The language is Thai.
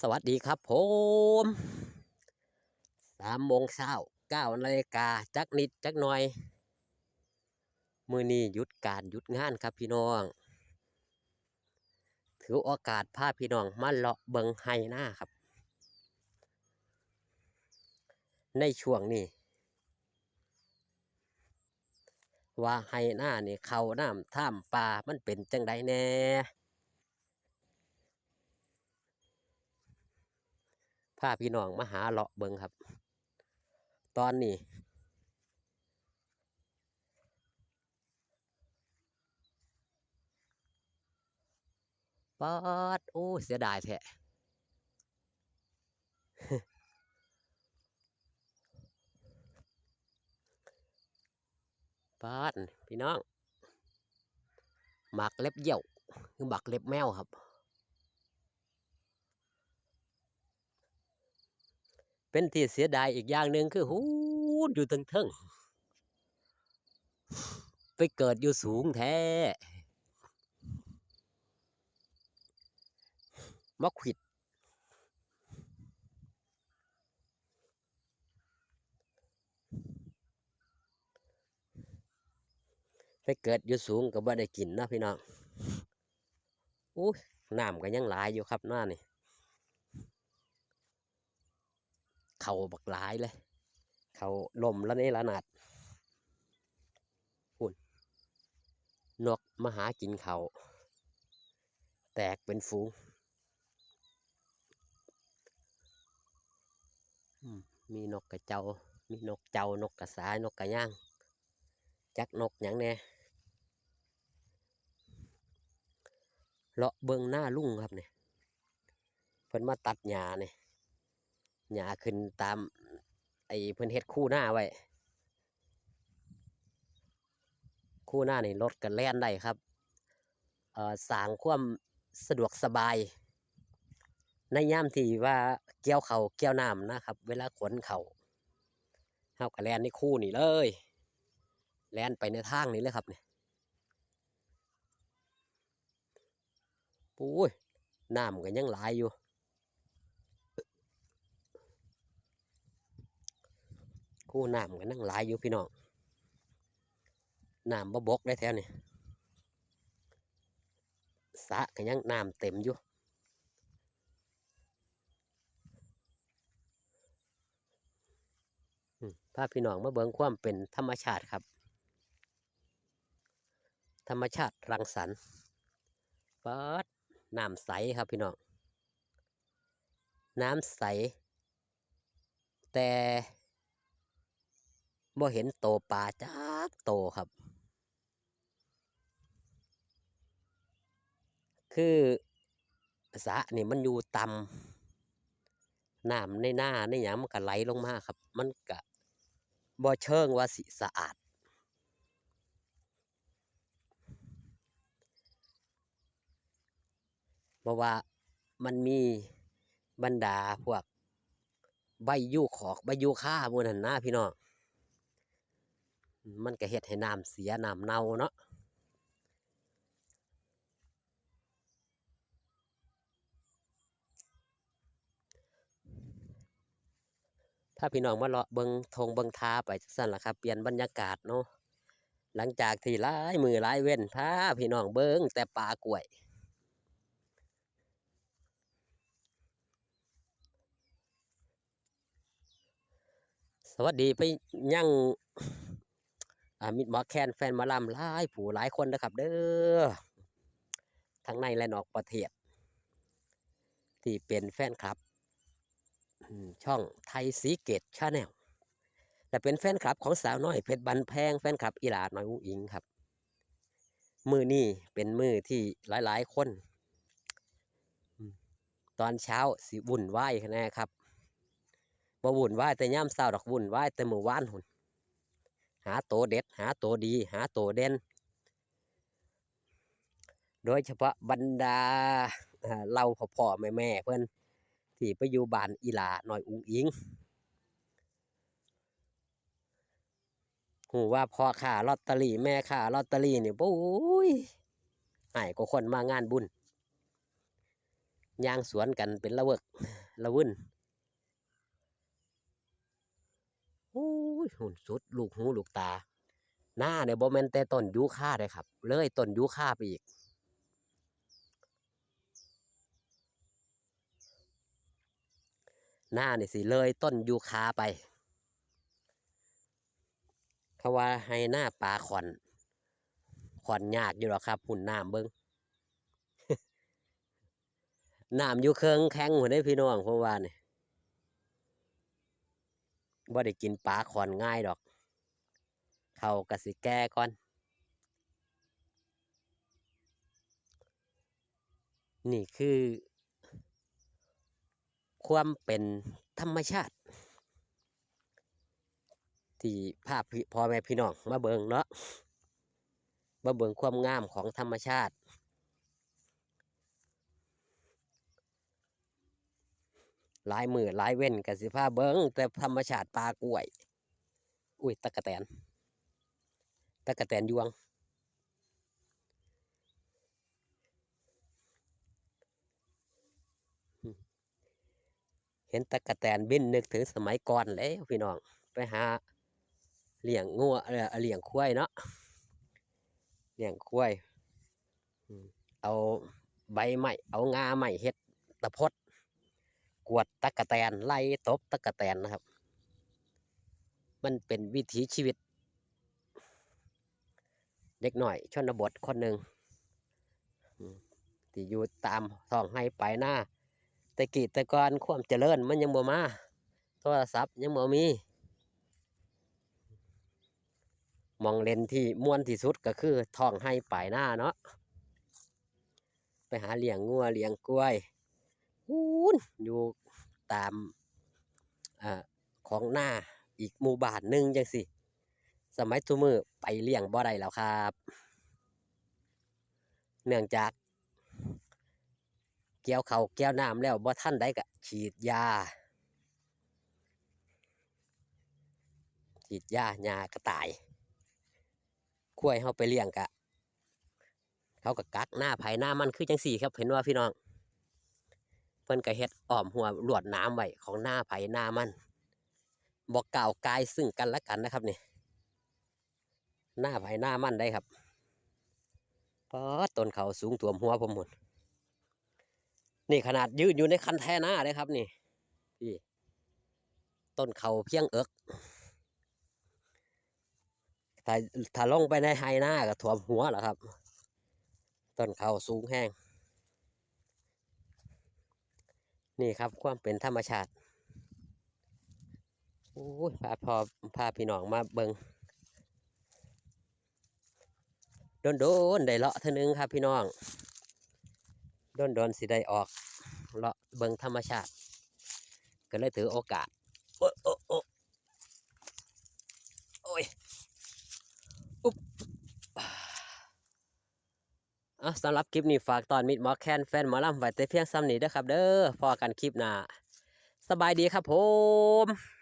สวัสดีครับผมสามโมงเช้าเก้านาฬิกาจักนิดจักหน่อย มือนี้หยุดการหยุดงานครับพี่น้อง ถือโอกาสพาพี่น้องมาเลาะเบิงไฮหน้าครับ ในช่วงนี้ ว่าไฮหน้านี่เขาน้ำท่ามปลามันเป็นจังไดแน่าพี่น้องมาหาเลาะเบิงครับ ตอนนี้ ปอด โอ้ เสียดายแท้ปอด พี่น้องหมักเล็บเหยี่ยว คือหมักเล็บแมวครับ เป็นที่เสียดายอีกอย่างหนึ่งคือหูอยู่ทั้งทิงๆไปเกิดอยู่สูงแท้ มาขิด ไปเกิดอยู่สูงก็บ่ได้กินนะพี่น้องอู้ยน้ำก็ยังหลายอยู่ครับหน้านี่ เขาบักหลายเลย เขาลมแล้วนี่ละนาดหุ่นนกมาหากินเขาแตกเป็นฝูงมีนกกระเจ้า มีนกเจ้านกกระสายนกกระย่าง จักนกหยังแน่เลาะเบิงหน้าลุ่งครับเนี่ยเพิ่นมาตัดหญ้าเนี่ย หญ้าขึ้นตาม ไอ้เพิ่นเฮ็ดคู่หน้าไว้ คู่หน้านี่รถกันแล่นได้ครับเอ่อสร้างความสะดวกสบาย ในยามที่ว่าเกี่ยวเขาเกี่ยวน้ำนะครับ เวลาขนเขาเฮาก็แลนในคู่นี่เลย แลนไปในทางนี้เลยครับเนี่ยปุ้ยน้ำก็ยังหลายอยู่ คู่น้ำก็นั่งหลายอยู่พี่น้องน้ำบ่บกได้แท้นี่สะก็ยังน้ำเต็มอยู่อืมพาพี่น้องมาเบิ่งความเป็นธรรมชาติครับ ธรรมชาติรังสรรค์ปิดน้ำใสครับพี่น้อง น้ำใส แต่ บ่เห็นโตปลาจักโตครับ คือสระนี่มันอยู่ต่ำน้ำในหน้าในหยังมันก็ไหลลงมาครับ มันก็บ่เชิงว่าสิสะอาด เพราะว่ามันมีบรรดาพวกใบยูขอกใบยูค่ามูนันนะพี่น้อง มันก็เฮ็ดให้น้ำเสียน้ำเน่าเนาะถ้าพี่น้องมาเลาะเบิงทงเบิงทาไปจังซั่นล่ะครับ เปลี่ยนบรรยากาศเนาะหลังจากที่หลายมือหลายเว้นพาพี่น้องเบิงแต่ปลากล้วยสวัสดีไปยั่ง อ่ามิดหมอแคนแฟนมาลำหลายผู้หลายคนนะครับ เด้อทั้งในและนอกประเทศ ที่เป็นแฟนคลับ ช่องไทยสีเกตชาแนลและเป็นแฟนคลับของสาวน้อยเพชรบันแพงแฟนคลับอีหลาน้อยอุ้งอิงครับ มือนี่เป็นมือที่หลาย ๆ คน ตอนเช้าสิวุ่นวายแน่ครับบ่วุ่นวายแต่ย่ำเศร้าดอกวุ่นวายแต่มื้อวานหุ่น หาโตวเด็ด หาโตวดี หาโตวเด่น โดยเฉพาะบรรดาอ่าเราพ่อๆแม่เพิ่อนที่ไปอยู่บ้านอีหลาหน่อยอุ้งอิงหูว่าพ่อค้าลอตเตอรี่แม่ค้าลอตเตอรี่นี่ปุ้ยหายก็คนมางานบุญย่างสวนกันเป็นละเวิกละวุ่นโอ้ ยหุ่นสุด ลูกหูลูกตา หน้าเนี่ยบ่แม่นแต่ต้นยูคาเลยครับ เลยต้นยูคาไปอีก หน้านี่สิเลยต้นยูคาไปเขาว่าให้หน้าปลาขอนขอนยากอยู่หรอครับหุ่นน้ำเบิงน้ำอยู่เครื่องแข็งหัวได้พี่น้องผมว่านี่ บ่ได้กินปลาขอนง่ายดอก เขากระสิแก้ก่อน นี่คือ ความเป็นธรรมชาติ ที่ภาพพ่อแม่พี่น้องมาเบิงเนาะมาเบิงความงามของธรรมชาติ หลายมือหลายเว้นกับสิพาเบิงแต่ธรรมชาติปลากล้วย อุ้ยตะกะแตนตะกะแตนยวง เห็นตะกะแตนบินนึกถึงสมัยก่อนแล้วพี่น้อง ไปหาเลี้ยงงัวเออเลี้ยงควายเนาะเลี้ยงควายเอาใบไม้เอางาไม้เฮ็ดตะพด กวดตะกะแตนไล่ตบตะกะแตนนะครับ มันเป็นวิถีชีวิต เด็กหน่อยชนบทคนหนึ่งที่อยู่ตามท้องให้ไปหน้าแต่กีแต่ก่อนความเจริญมันยังบ่มาโทรศัพท์ยังบ่มีมองเลนที่ม่วนที่สุดก็คือท้องให้ปลายหน้าเนาะไปหาเลี้ยงงัวเลี้ยงกล้วย หูนอยู่ตามอของหน้าอีกหมู่บ้านหนึ่งจังสิสมัยทุมือไปเลี้ยงบ่ได้แล้วครับ เนื่องจากเกี่ยวเขาวเกี่ยวน้ำแล้วบ่ท่านได้ก็ฉีดยา ฉีดยายากระต่ายคุ้ยเฮาไปเลี้ยงกะ เขาก็กักหน้าไผหน้ามันคือจังสี่ครับ เห็นว่าพี่น้อง เพิ่นก็เฮ็ดอ้อมหัวลวดน้ำไว้ของหน้าไผหน้ามันบอกกล่าวกายซึ่งกันและกันนะครับนี่หน้าไผหน้ามันได้ครับเพราะต้นเขาสูงถ่วมหัวผมหมดนี่ขนาดยืนอยู่ในคันแท่หน้าเลยครับนี่พี่ต้นเขาเพียงเอิกถ้าถ้าลงไปในไฮหน้าก็ถ่วมหัวแหละครับ ต้นเขาสูงแห้ง นี่ครับความเป็นธรรมชาติโอ้ยพาพอพาพี่น้องมาเบิงโดนโดนได้เลาะเท่านึงครับพี่น้องโดนโดนสิได้ออกเลาะเบิงธรรมชาติ ก็เลยถือโอกาสโอ้โอ้โอ้โอ้ยอุ๊บ อะสำหรับคลิปนี้ฝากตอนมิดหมอแคนแฟนหมอลำไว้แต่เพียงซ้ำนี้เด้อครับ เด้อพอกันคลิปหน้าสบายดีครับผม